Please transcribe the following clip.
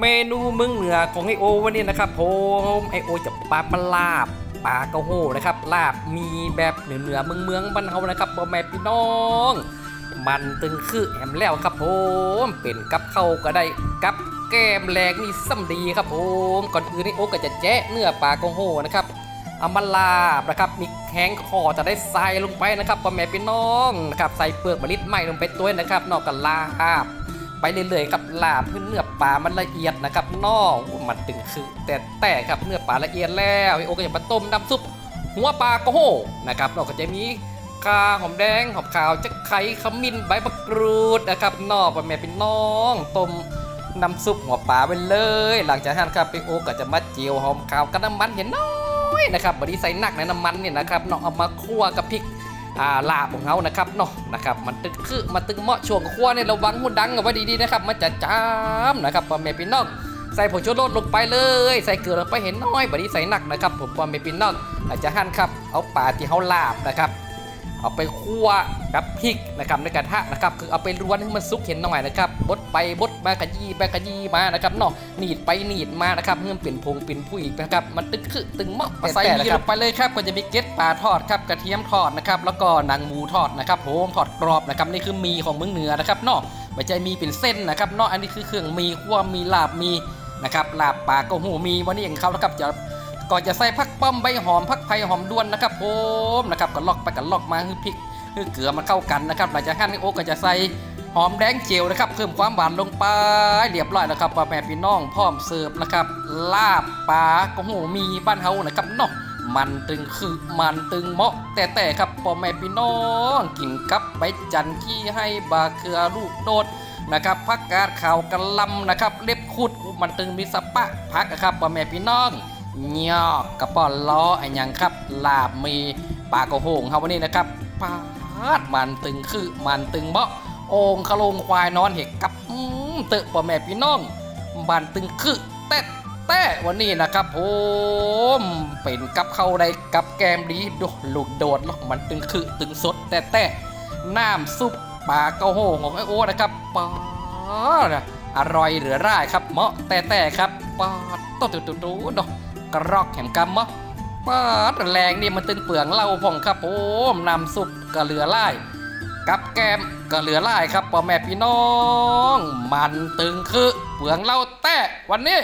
เมนูเมืองเหนือของไอโอวันนี้นะครับผมไอโอจะปลาปลาลาบปลากระโหนะครับ ลาบมีแบบเหนือเหนือเมืองเมืองบ้านเฮานะครับพ่อแม่พี่น้อง มันตึงคือแอมแล้วครับผมเป็นกับเข้าก็ได้กับแก้มแรงนี่ซ้ำดีครับผมก่อนอื่นนี่โอก็จะแจ๊ะเนื้อปลากระโหนะครับเอามาลาบนะครับมีแข้งคอจะได้ใส่ลงไปนะครับพ่อแม่พี่น้องนะครับใส่เปลือกมะลิดไหม่ลงไปตัวนะครับ นอกกันลาบ ไปเรื่อยๆครับลาบเพื่อเนื้อปลามันละเอียดนะครับนอกมันตึงคือแต่แต่ครับเนื้อปลาละเอียดแล้วโอก็จะมาต้มน้ำซุปหัวปลากระโหนะครับนอกก็จะมีกาหอมแดงหอมขาวจะไข่ขมิ้นใบมะกรูดนะครับนอกแม่เป็นน้องต้มน้ำซุปหัวปลาไปเลย หลังจากนั้นครับพี่โอก็จะมาเจียวหอมขาวกับน้ำมันเห็นน้อยนะครับบดนีใส่หนักในน้ำมันเนี่ยนะครับเนาเอามาคั่วกับพริก อ่าลาบของเขานะครับเนาะนะครับมันตึกคือมันตึงเหมาะช่วงขั้วเนี่ยระวังหุ่นดังเอาไว้ดีๆนะครับมันจะจามนะครับพ่อแม่พี่น้องใส่ผงชูรสลงไปเลย ใส่เกลือลงไปเห็นน้อยบดนี้ใส่หนักนะครับผมพ่อแม่พี่น้องอาจจะหั่นครับเอาปลาที่เขาลาบนะครับ เอาไปคั่วกับพริกนะครับในกระทะนะครับคือเอาไปรวนให้มันสุกเห็นหน่อยนะครับบดไปบดมากระยี่ไปกระยี่มานะครับเนาะหนีดไปหนีดมานะครับเมื่อเปลี่ยนพงเปลี่ยนผู้อีกนะครับมันตึงคือตึงเหมาะใส่นี่ลงไปเลยครับก็จะมีเก็ดปลาทอดครับกระเทียมทอดนะครับแล้วก็หนังหมูทอดนะครับผมทอดกรอบนะครับนี่คือมีของเมืองเหนือนะครับเนาะไม่ใช่มีเป็นเส้นนะครับเนาะอันนี้คือเครื่องมีคั่วมีลาบมีนะครับลาบปลาก็หูมีวันนี้เองเขานะครับจะ ก่อนจะใส่ผักป้อมใบหอมผักไผ่หอมด้วนนะครับผมนะครับก็ลอกไปกันลอกมาคือพริกคือเกลือมาเข้ากันนะครับหลังจากนั้นโอ๊กก็จะใส่หอมแดงเจียวนะครับ เพิ่มความหวานลงไปเรียบร้อยแล้วครับพ่อแม่พี่น้องพร้อมเสิร์ฟนะครับ ลาบปลากระหูมีบ้านเฮานะครับเนาะมันตึงคือมันตึงเหมาะ แต่แต่ครับพ่อแม่พี่น้องกินกับใบจันที่ให้บาเกลือลูกโดดนะครับผักกาดขาวกะลำนะครับ เล็บขุดมันตึงมีสะปะพักนะครับพ่อแม่พี่น้อง ยอกกระป๋อนล้อไอ้หยังครับ ลาบมีปลากระโหงเขาวันนี้นะครับปาดมันตึงคือมันตึงเบาะโองขะลงควายนอนเห็กกับเตอะพ่อแม่พี่น้องมันตึงคือแต่แต่วันนี้นะครับผมเป็นกับเข้าใดกับแกมดีดูลูกโดดเนาะมันตึงคือตึงสดแต่แต่น้ำซุปปลาเกาโฮของไอโอนะครับปาดอร่อยเหลือร่ายครับเหมาะแต่แต่ครับปาดตุ๊ตุ๊ตุ๊ตุ๊ดอกกระรอกแหมกำมะปาดแรงนี่มันตึงเปลืองเล่าพ่องครับผมนำซุปก็เหลือล่ายกับแกมก็เหลือล่ายครับพ่อแม่พี่น้อง มันตึงคือเปลืองเล่าแต่วันนี้